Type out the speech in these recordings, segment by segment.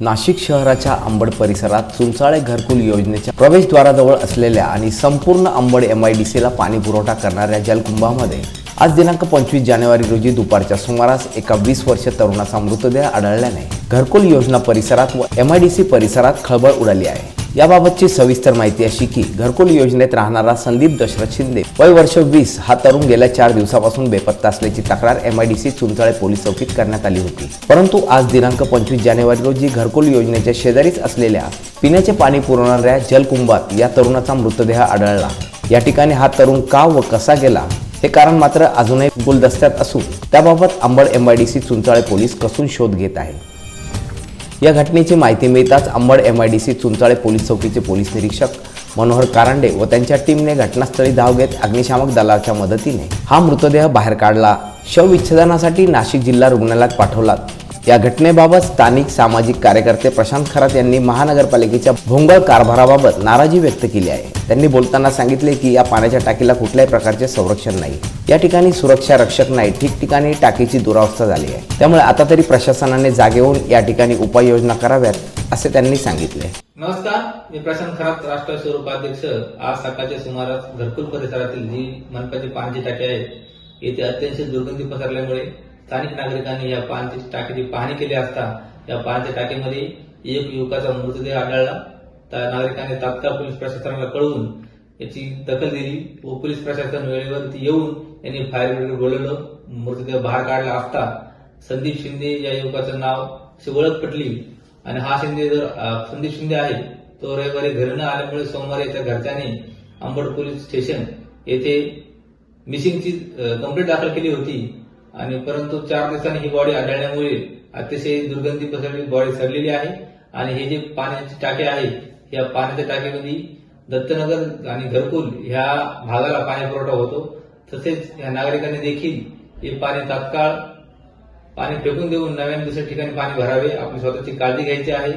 नाशिक शहराच्या अंबड परिसरात चुंचाळे घरकुल योजनेच्या प्रवेशद्वाराजवळ असलेल्या आणि संपूर्ण अंबड एम आय डी सीला पाणी पुरवठा करणाऱ्या जलकुंभामध्ये आज दिनांक पंचवीस जानेवारी रोजी दुपारच्या सुमारास एका वीस वर्ष तरुणाचा मृतदेह आढळल्याने घरकुल योजना परिसरात व एम आय डी सी परिसरात खळबळ उडाली आहे. याबाबतची सविस्तर माहिती अशी की घरकुल योजनेत राहणारा संदीप दशरथ शिंदे वय वर्ष वीस हा तरुण गेल्या चार दिवसापासून बेपत्ता असल्याची तक्रार M I D C Chunchale police चौकीत करण्यात आली होती. परंतु आज दिनांक पंचवीस जानेवारी रोजी घरकुल योजनेच्या शेजारीच असलेल्या पिण्याचे पाणी पुरवणाऱ्या जलकुंभात या तरुणाचा मृतदेह आढळला. या ठिकाणी हा तरुण का व कसा गेला हे कारण मात्र अजूनही गुलदस्त्यात असून त्याबाबत Ambad M I D C Chunchale police कसून शोध घेत आहे या घटनेची माहिती मिळताच Ambad M I D C Chunchale police चौकीचे पोलीस निरीक्षक मनोहर कारंडे व त्यांच्या टीमने घटनास्थळी धाव घेत अग्निशामक दलाच्या मदतीने हा मृतदेह बाहेर काढला. शवविच्छेदनासाठी नाशिक जिल्हा रुग्णालयात पाठवला. या घटनेबाबत स्थानिक सामाजिक कार्यकर्ते प्रशांत खरात यांनी महानगरपालिकेच्या भोंगळ कारभाराबाबत नाराजी व्यक्त केली आहे. त्यांनी बोलताना सांगितले की या पाण्याच्या टाकीला कुठल्याही प्रकारचे संरक्षण नाही. या ठिकाणी सुरक्षा रक्षक नाही. ठिकठिकाणी टाकीची दुरावस्था झाली आहे. त्यामुळे आता तरी प्रशासनाने जागे होऊन या ठिकाणी उपाययोजना कराव्यात असे त्यांनी सांगितले. नमस्कार मी प्रशांत खरात राष्ट्र स्वरूपाध्यक्ष आज सकाळच्या सुमारास घरकुल परिसरातील जी मनपाची पाण्याची टाकी आहे येथे अत्यंत दुर्गंधी पसरल्यामुळे स्थानिक नागरिकांनी या पाण्याची टाकीची पाहणी केली असता या पाण्याच्या टाकीमध्ये एक युवकाचा मृतदेह आढळला. त्या नागरिकांनी तात्काळ पोलीस प्रशासनाला कळवून याची दखल दिली व पोलीस प्रशासन वेळेवरती येऊन यांनी फायर ब्रिगेड बोलवलं मृतदेह बाहेर काढला असता संदीप शिंदे या युवकाचं नाव अशी ओळख पटली. आणि हा शिंदे जर संदीप शिंदे आहे तो रविवारी घरी न आल्यामुळे सोमवारी याच्या घरच्यांनी अंबड पोलीस स्टेशन येथे मिसिंगची कंप्लेंट दाखल केली होती. आणि परंतु चार दिवसांनी ही बॉडी आढळल्यामुळे अतिशय दुर्गंधी पसरली बॉडी सडलेली आहे. आणि हे जे पाण्याची टाके आहे या पाण्याच्या टाकेमध्ये दत्तनगर आणि घरकुल ह्या भागाला पाणी पुरवठा होतो. तसेच या नागरिकांनी देखील हे पाणी तात्काळ पाणी फेकून देऊन नव्याने दुसऱ्या ठिकाणी पाणी भरावे आपली स्वतःची काळजी घ्यायची आहे.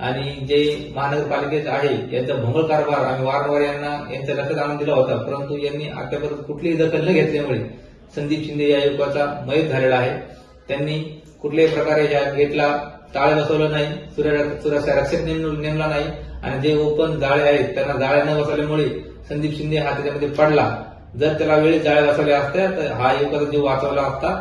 आणि जे महानगरपालिकेचे आहे यांचा मंगळ कारभार आम्ही वारंवार यांना यांच्या लक्षात आणून दिला होता. परंतु यांनी आतापर्यंत कुठलीही दखल न घेतल्यामुळे संदीप शिंदे या युवकाचा मयत झालेला आहे. त्यांनी कुठल्याही प्रकारे या गेटला ताळे बसवलं नाही सुरक्षा रक्षक नेमला नाही आणि जे ओपन जाळे आहेत त्यांना जाळ्या न बसवल्यामुळे संदीप शिंदे हा त्याच्यामध्ये पडला. जर त्याला वेळी जाळ्या बसवल्या असत्या तर हा युवकाचा जीव वाचवला असता.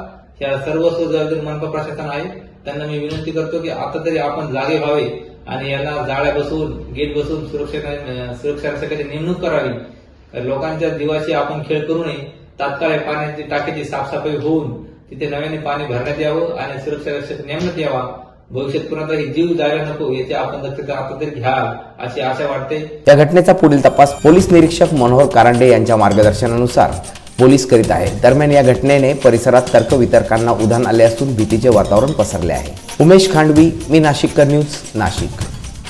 या सर्व जबाबदारी मनपा प्रशासन आहे. त्यांना मी विनंती करतो की आता तरी आपण जागे व्हावे आणि यांना जाळ्या बसवून गेट बसवून सुरक्षा सुरक्षा रक्षकाची नेमणूक करावी. लोकांच्या जीवाशी आपण खेळ करू नये. तात्काळ पाण्याची टाकीची साफसफाई होऊन तिथे नव्याने पाणी भरण्यात यावं आणि सुरक्षा रक्षक नेमण्यात यावा. भविष्यात पुन्हा जीव जायला नको याची आपण दक्षता आता तरी घ्याल अशी आशा वाटते. या घटनेचा पुढील तपास पोलीस निरीक्षक मनोहर कारंडे यांच्या मार्गदर्शनानुसार पोलीस करीत आहे. दरम्यान या घटनेने परिसरात तर्कवितर्कांना उधाण आले असून भीतीचे वातावरण पसरले आहे. उमेश खांडवी मी नाशिककर न्यूज नाशिक.